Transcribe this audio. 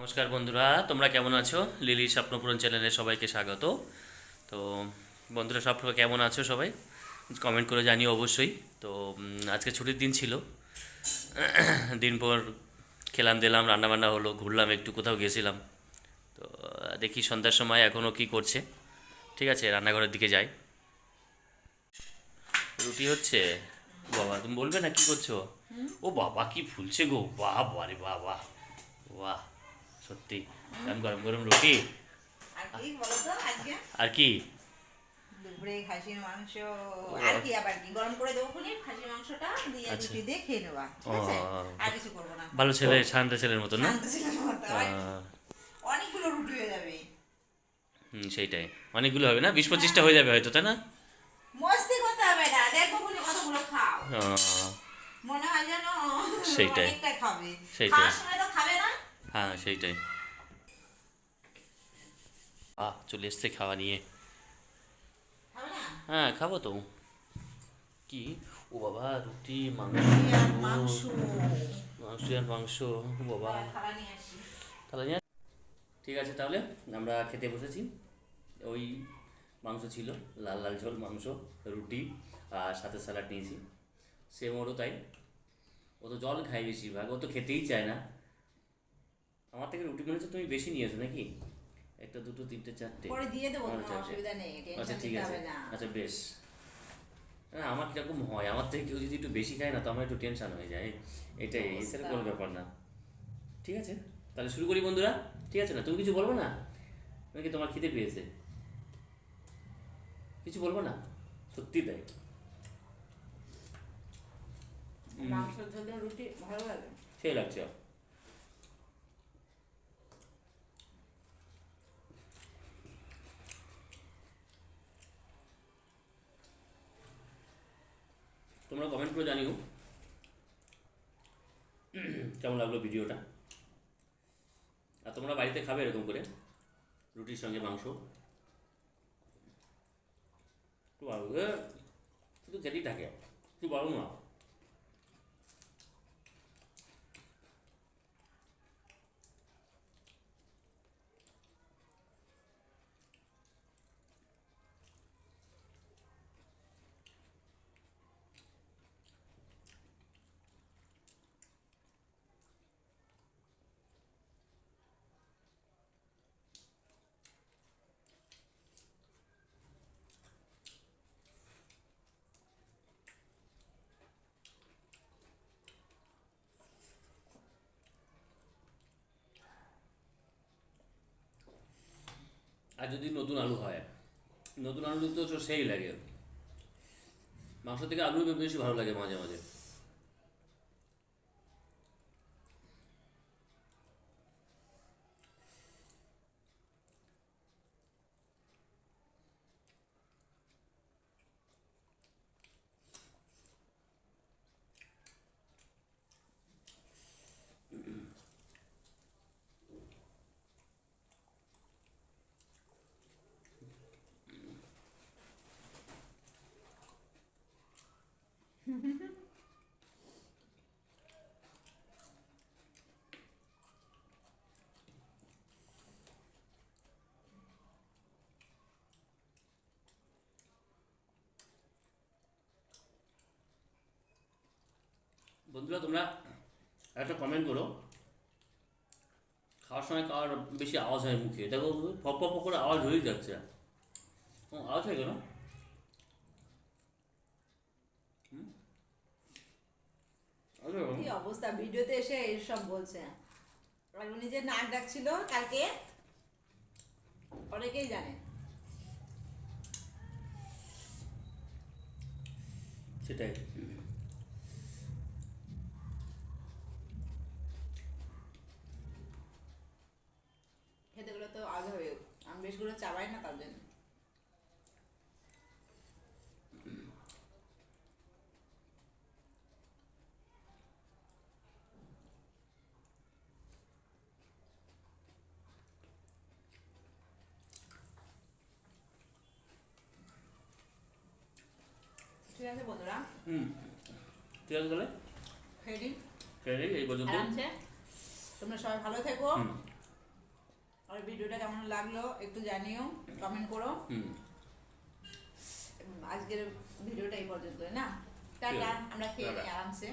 নমস্কার বন্ধুরা তোমরা কেমন আছো? লিলি স্বপ্নপূরণ চ্যানেলে সবাইকে স্বাগত। তো বন্ধুরা সব কেমন আছো সবাই? কমেন্ট করে জানিও অবশ্যই। তো আজকে ছুটির দিন ছিল। দিন পর খেলাম দিলাম রান্নাবান্না হলো ঘুরলাম একটু কোথাও গেছিলাম। তো দেখি সন্ধ্যার সময় এখনও কি করছে। ঠিক আছে রান্নাঘরের দিকে যাই। রুটি হচ্ছে? বাবা তুমি বলবে না কি করছ? ও বাবা কি ফুলছে গো। বাহ বাহ বাহ সত্যি গরম গরম গরম রুটি। আর কি বলো তো আজকে? আর কি? দুপুরে খাসির মাংস। আর কি আবার কি? গরম করে দেবো খুনি খাসির মাংসটা দিয়ে। রুটি দিয়ে খেয়ে নেবা ঠিক আছে? ও। আর কিছু করব না। ভালো ছেলে শান্ত ছেলের মতো না? শান্ত ছিলাম মতো। অনেকগুলো রুটি হয়ে যাবে। হুম সেইটাই। অনেকগুলো হবে না? বিশ পঁচিশটা হয়ে যাবে হয়তো তাই না? মস্তি করতে হবে না। দেখো খুনি কতগুলো খাও। মনে হয় যেন সেইটাই। খাবে। সেইটাই। খাওয়ার সময় তো খাবে না হ্যাঁ সেইটাই। আহ চলে এসছে খাওয়া নিয়ে। হ্যাঁ খাব তো। কি? ও বাবা, রুটি, মাংস। মাংস আর মাংস, ও বাবা। তাহলে ঠিক আছে তাহলে, আমরা খেতে বসেছি। ওই মাংস ছিল, লাল লাল ঝোল, মাংস, রুটি আর সাথে স্যালাড নিয়েছি। সেম ওরও তাই। ও তো জল খাই বেশিরভাগ, ও তো খেতেই চায় না। আমার থেকে রুটি মনে তুমি বেশি নিয়েছো নাকি? একটা দুটো তিনটে চারটে। পরে দিয়ে দেবো কোনো অসুবিধা নেই আচ্ছা ঠিক আছে। না। আচ্ছা বেশ। না আমার কীরকম হয় আমার থেকে কেউ যদি একটু বেশি খায় না তো আমার একটু টেনশন হয়ে যায় এটাই এছাড়া কোনো ব্যাপার না। ঠিক আছে? তাহলে শুরু করি বন্ধুরা। ঠিক আছে না? তুমি কিছু বলব না? নাকি তোমার খিদে পেয়েছে। কিছু বলব না? সত্যি তাই। মাংস রুটি ভালো লাগে। সেই লাগছে। তোমরা কমেন্ট করে জানিও। কেমন লাগল ভিডিওটা? আর তোমরা বাড়িতে খাবে এরকম করে? রুটির সঙ্গে মাংস? একটু ভালো শুধু খেতেই থাকে। একটু ভালো না। যদি নতুন আলু হয়। নতুন আলু তো সেই লাগে। মাংস থেকে আলু বেশি ভালো লাগে মাঝে মাঝে। বন্ধুরা তোমরা একটা কমেন্ট করো। খাওয়ার সময় কার বেশি আওয়াজ হয় মুখে? দেখো ফপ ফপ করে আওয়াজ হয়ে যাচ্ছে। আওয়াজ হয় কেন? কি অবস্থা? ভিডিওতে এসে এইসব বলছে। উনি যে নাক ডাকছিল কালকে অনেকেই জানে। সেটাই খেতে গেলে তো আগে হবে বেশগুলো চাবাই না তার জন্য। ঠিক আছে বন্ধুরা। হুম। ঠিক আছে তাহলে? খেয়ে নিন খেয়ে এই পর্যন্ত। তোমরা সবাই ভালো থেকো। আমার ভিডিওটা কেমন লাগল একটু জানিও কমেন্ট করো। আজকের ভিডিওটা এই পর্যন্ত না? টাটা আমরা খেয়ে নিই আরামসে।